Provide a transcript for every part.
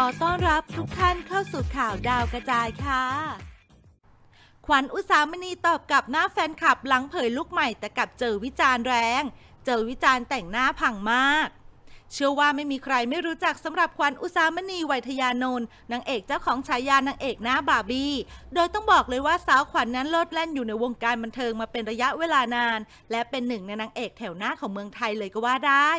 ขอต้อนรับทุกท่านเข้าสู่ข่าวดาวกระจายค่ะ ขวัญอุสามณีตอบกลับหน้าแฟนคลับหลังเผยลุกใหม่แต่กลับเจอวิจารณ์แรง เจอวิจารณ์แต่งหน้าพังมาก เชื่อว่าไม่มีใครไม่รู้จักสำหรับขวัญอุสามณีไวยทยานนท์นางเอกเจ้าของฉายานางเอกหน้าบาร์บี้ โดยต้องบอกเลยว่าสาวขวัญนนั้นโลดแล่นอยู่ในวงการบันเทิงมาเป็นระยะเวลานาน และเป็นหนึ่งในนางเอกแถวหน้าของเมืองไทยเลยก็ว่าได้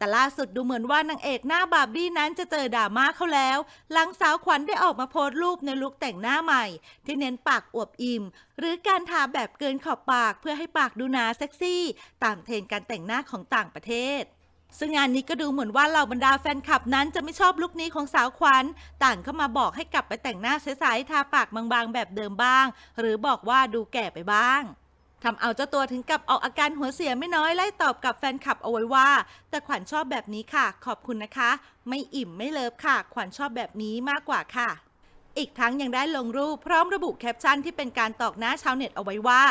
แต่ล่าสุดดูเหมือนว่านางเอกหน้าบาร์บี้นั้นจะเจอดราม่าเขาแล้ว หลังสาวขวัญได้ออกมาโพสต์รูปในลุคแต่งหน้าใหม่ ที่เน้นปากอวบอิ่ม หรือการทาแบบเกินขอบปากเพื่อให้ปากดูหนาเซ็กซี่ ตามเทรนการแต่งหน้าของต่างประเทศซึ่งงานนี้ก็ดูเหมือนว่าเหล่าบรรดาแฟนคลับนั้นจะไม่ชอบลุคนี้ของสาวขวัญ ต่างเข้ามาบอกให้กลับไปแต่งหน้าใสๆทาปากบางๆแบบเดิมบ้าง หรือบอกว่าดูแก่ไปบ้าง ทำเอาเจ้าตัวถึงกับออกอาการหัวเสียไม่น้อยไล่ตอบกับแฟนคลับเอาไว้ว่า แต่ขวัญชอบแบบนี้ค่ะ ขอบคุณนะคะ ไม่อิ่มไม่เลิฟค่ะ ขวัญชอบแบบนี้มากกว่าค่ะ อีกทั้งยังได้ลงรูปพร้อมระบุแคปชั่นที่เป็นการตอกหน้าชาวเน็ตเอาไว้ว่า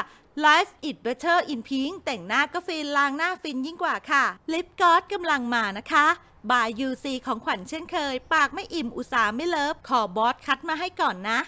Life it better in pink แต่งหน้าก็ฟินล้างหน้าฟินยิ่งกว่าค่ะลิปกอสกำลังมานะคะบาย UC ของขวัญเช่นเคย ปากไม่อิ่มอุตส่าห์ไม่เลิฟขอบอสคัดมาให้ก่อนนะ